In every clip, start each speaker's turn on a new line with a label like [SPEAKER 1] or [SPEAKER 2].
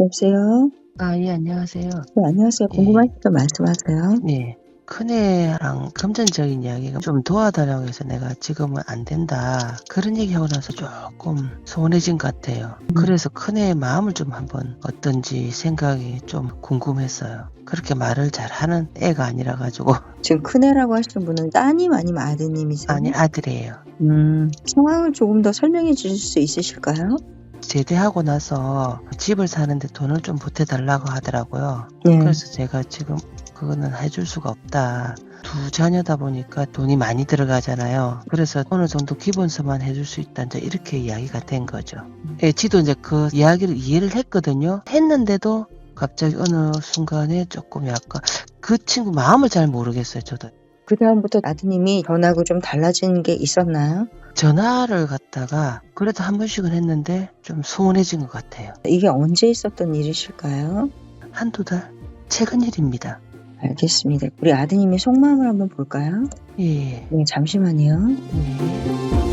[SPEAKER 1] 여보세요?
[SPEAKER 2] 아, 예, 안녕하세요.
[SPEAKER 1] 네, 안녕하세요.
[SPEAKER 2] 예.
[SPEAKER 1] 궁금하신 점 말씀하세요.
[SPEAKER 2] 네. 큰애랑 금전적인 이야기가 좀 도와달라고 해서 내가 지금은 안 된다. 그런 얘기하고 나서 조금 소원해진 것 같아요. 그래서 큰애의 마음을 좀 한번 어떤지 생각이 좀 궁금했어요. 그렇게 말을 잘하는 애가 아니라 가지고
[SPEAKER 1] 지금 큰애라고 하시는 분은 따님 아니면 아드님이세요?
[SPEAKER 2] 아니 아들이에요.
[SPEAKER 1] 음, 상황을 조금 더 설명해 주실 수 있으실까요?
[SPEAKER 2] 제대하고 나서 집을 사는데 돈을 좀 보태달라고 하더라고요.
[SPEAKER 1] 네.
[SPEAKER 2] 그래서 제가 지금 그거는 해줄 수가 없다. 두 자녀다 보니까 돈이 많이 들어가잖아요. 그래서 어느 정도 기본서만 해줄 수 있다. 이제 이렇게 이야기가 된 거죠. 예, 지도 이제 그 이야기를 이해를 했거든요. 했는데도 갑자기 어느 순간에 조금 약간 그 친구 마음을 잘 모르겠어요. 저도
[SPEAKER 1] 그 다음부터 아드님이 전하고 좀 달라진 게 있었나요?
[SPEAKER 2] 전화를 갖다가 그래도 한 번씩은 했는데 좀 소원해진 것 같아요.
[SPEAKER 1] 이게 언제 있었던 일이실까요?
[SPEAKER 2] 한두 달 최근 일입니다.
[SPEAKER 1] 알겠습니다. 우리 아드님의 속마음을 한번 볼까요?
[SPEAKER 2] 예.
[SPEAKER 1] 네, 잠시만요.
[SPEAKER 2] 네.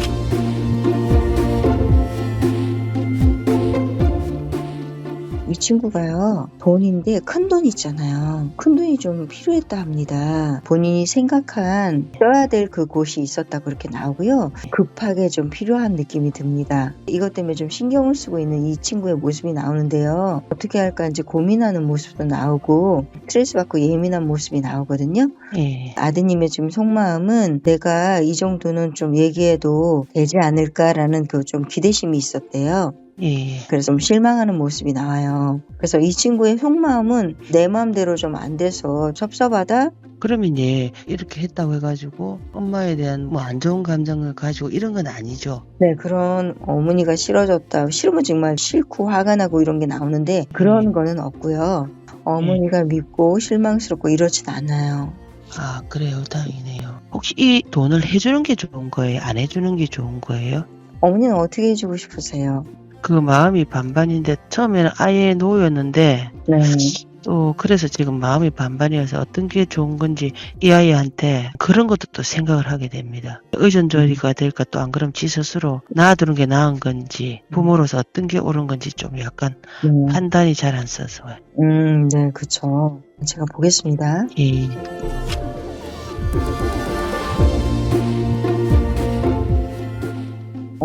[SPEAKER 1] 친구가요, 돈인데 큰 돈 있잖아요. 큰 돈이 좀 필요했다 합니다. 본인이 생각한 써야 될 그 곳이 있었다 그렇게 나오고요. 급하게 좀 필요한 느낌이 듭니다. 이것 때문에 좀 신경을 쓰고 있는 이 친구의 모습이 나오는데요. 어떻게 할까 이제 고민하는 모습도 나오고 스트레스 받고 예민한 모습이 나오거든요.
[SPEAKER 2] 예.
[SPEAKER 1] 아드님의 지금 속마음은 내가 이 정도는 좀 얘기해도 되지 않을까라는 그 좀 기대심이 있었대요.
[SPEAKER 2] 예.
[SPEAKER 1] 그래서 좀 실망하는 모습이 나와요. 그래서 이 친구의 속마음은 내 마음대로 좀 안 돼서 섭섭하다?
[SPEAKER 2] 그러면 예, 이렇게 했다고 해가지고 엄마에 대한 뭐 안 좋은 감정을 가지고 이런 건 아니죠.
[SPEAKER 1] 네, 그런 어머니가 싫어졌다. 싫으면 정말 싫고 화가 나고 이런 게 나오는데 그런
[SPEAKER 2] 음.
[SPEAKER 1] 거는 없고요. 어머니가 밉고 실망스럽고 이러진 않아요.
[SPEAKER 2] 아, 그래요. 다행이네요. 혹시 이 돈을 해주는 게 좋은 거예요? 안 해주는 게 좋은 거예요?
[SPEAKER 1] 어머니는 어떻게 해주고 싶으세요?
[SPEAKER 2] 그 마음이 반반인데 처음에는 아예 노였는데
[SPEAKER 1] 네.
[SPEAKER 2] 또 그래서 지금 마음이 반반이어서 어떤 게 좋은 건지 이 아이한테 그런 것도 또 생각을 하게 됩니다. 의존조리가 될까 또 안 그럼 지 스스로 놔두는 게 나은 건지 부모로서 어떤 게 옳은 건지 좀 약간
[SPEAKER 1] 네.
[SPEAKER 2] 판단이 잘 안 서서
[SPEAKER 1] 음, 네, 그쵸. 제가 보겠습니다.
[SPEAKER 2] 예.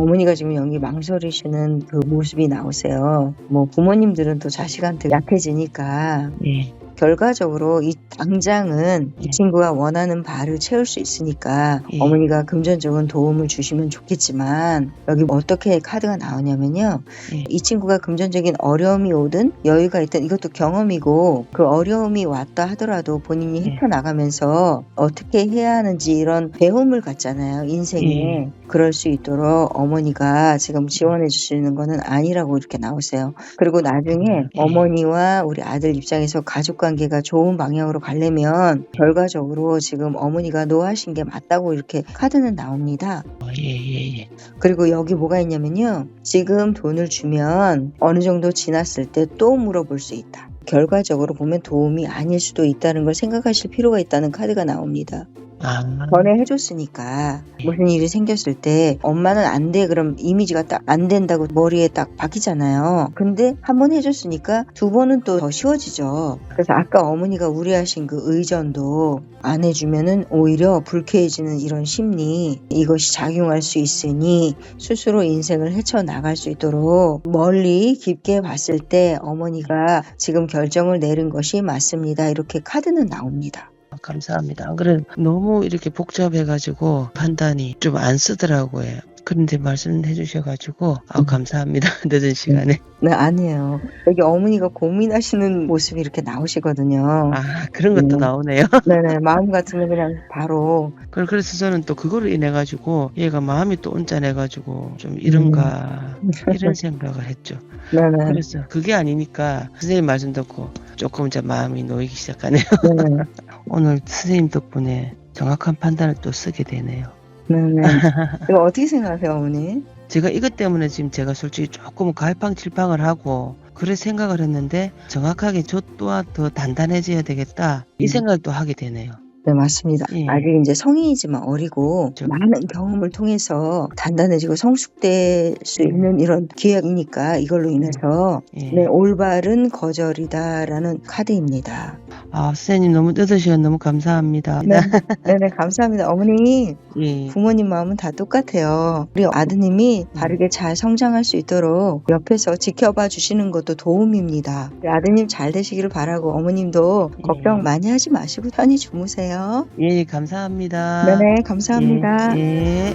[SPEAKER 1] 어머니가 지금 여기 망설이시는 그 모습이 나오세요. 뭐 부모님들은 또 자식한테 약해지니까
[SPEAKER 2] 예.
[SPEAKER 1] 결과적으로 이 당장은 이
[SPEAKER 2] 예.
[SPEAKER 1] 친구가 원하는 바를 채울 수 있으니까
[SPEAKER 2] 예.
[SPEAKER 1] 어머니가 금전적인 도움을 주시면 좋겠지만 여기 어떻게 카드가 나오냐면요.
[SPEAKER 2] 예.
[SPEAKER 1] 이 친구가 금전적인 어려움이 오든 여유가 있든 이것도 경험이고 그 어려움이 왔다 하더라도 본인이
[SPEAKER 2] 예.
[SPEAKER 1] 헤쳐나가면서 어떻게 해야 하는지 이런 배움을 갖잖아요. 인생에.
[SPEAKER 2] 예.
[SPEAKER 1] 그럴 수 있도록 어머니가 지금 지원해 주시는 거는 아니라고 이렇게 나오세요. 그리고 나중에
[SPEAKER 2] 예.
[SPEAKER 1] 어머니와 우리 아들 입장에서 가족 관계가 좋은 방향으로 가려면 결과적으로 지금 어머니가 노하신 게 맞다고 이렇게 카드는 나옵니다.
[SPEAKER 2] 어, 예, 예, 예.
[SPEAKER 1] 그리고 여기 뭐가 있냐면요. 지금 돈을 주면 어느 정도 지났을 때 또 물어볼 수 있다. 결과적으로 보면 도움이 아닐 수도 있다는 걸 생각하실 필요가 있다는 카드가 나옵니다.
[SPEAKER 2] 아,
[SPEAKER 1] 전에 해줬으니까 무슨 일이 생겼을 때 엄마는 안 돼 그럼 이미지가 딱 안 된다고 머리에 딱 박히잖아요. 근데 한 번 해줬으니까 두 번은 또 더 쉬워지죠. 그래서 아까 어머니가 우려하신 그 의전도 안 해주면은 오히려 불쾌해지는 이런 심리 이것이 작용할 수 있으니 스스로 인생을 헤쳐나갈 수 있도록 멀리 깊게 봤을 때 어머니가 지금 결정을 내린 것이 맞습니다. 이렇게 카드는 나옵니다.
[SPEAKER 2] 감사합니다. 안 그래도 너무 이렇게 복잡해가지고 판단이 좀 안 쓰더라고요. 그런데 말씀해 주셔가지고 아,
[SPEAKER 1] 음.
[SPEAKER 2] 감사합니다. 늦은 시간에.
[SPEAKER 1] 네, 아니에요. 여기 어머니가 고민하시는 모습이 이렇게 나오시거든요.
[SPEAKER 2] 아, 그런 것도
[SPEAKER 1] 음.
[SPEAKER 2] 나오네요.
[SPEAKER 1] 네네, 마음 같으면 그냥 바로.
[SPEAKER 2] 그래- 그래서 저는 또 그거로 인해 가지고 얘가 마음이 또 온짠해 가지고 좀 이런가 이런 생각을 했죠.
[SPEAKER 1] 네네.
[SPEAKER 2] 그래서 그게 아니니까 선생님 말씀 듣고 조금 이제 마음이 놓이기 시작하네요.
[SPEAKER 1] 네네.
[SPEAKER 2] 오늘 선생님 덕분에 정확한 판단을 또 쓰게 되네요.
[SPEAKER 1] 네네. 이거 어떻게 생각하세요, 어머니?
[SPEAKER 2] 제가 이것 때문에 지금 제가 솔직히 조금 갈팡질팡을 하고 그래 생각을 했는데 정확하게 저 또한 더 단단해져야 되겠다 이
[SPEAKER 1] 음.
[SPEAKER 2] 생각을 또 하게 되네요.
[SPEAKER 1] 네, 맞습니다.
[SPEAKER 2] 예.
[SPEAKER 1] 아직 이제 성인이지만 어리고
[SPEAKER 2] 그렇죠.
[SPEAKER 1] 많은 경험을 통해서 단단해지고 성숙될 수 있는 이런 기회이니까 이걸로 인해서
[SPEAKER 2] 예.
[SPEAKER 1] 네, 올바른 거절이다라는 카드입니다.
[SPEAKER 2] 아, 선생님 너무 뜯으시면 너무 감사합니다.
[SPEAKER 1] 네, 네네, 감사합니다. 어머니,
[SPEAKER 2] 예.
[SPEAKER 1] 부모님 마음은 다 똑같아요. 우리 아드님이 바르게 잘 성장할 수 있도록 옆에서 지켜봐 주시는 것도 도움입니다. 우리 아드님 잘 되시기를 바라고 어머님도
[SPEAKER 2] 예.
[SPEAKER 1] 걱정 많이 하지 마시고 편히 주무세요.
[SPEAKER 2] 예, 감사합니다.
[SPEAKER 1] 네네, 감사합니다.
[SPEAKER 2] 예. 예.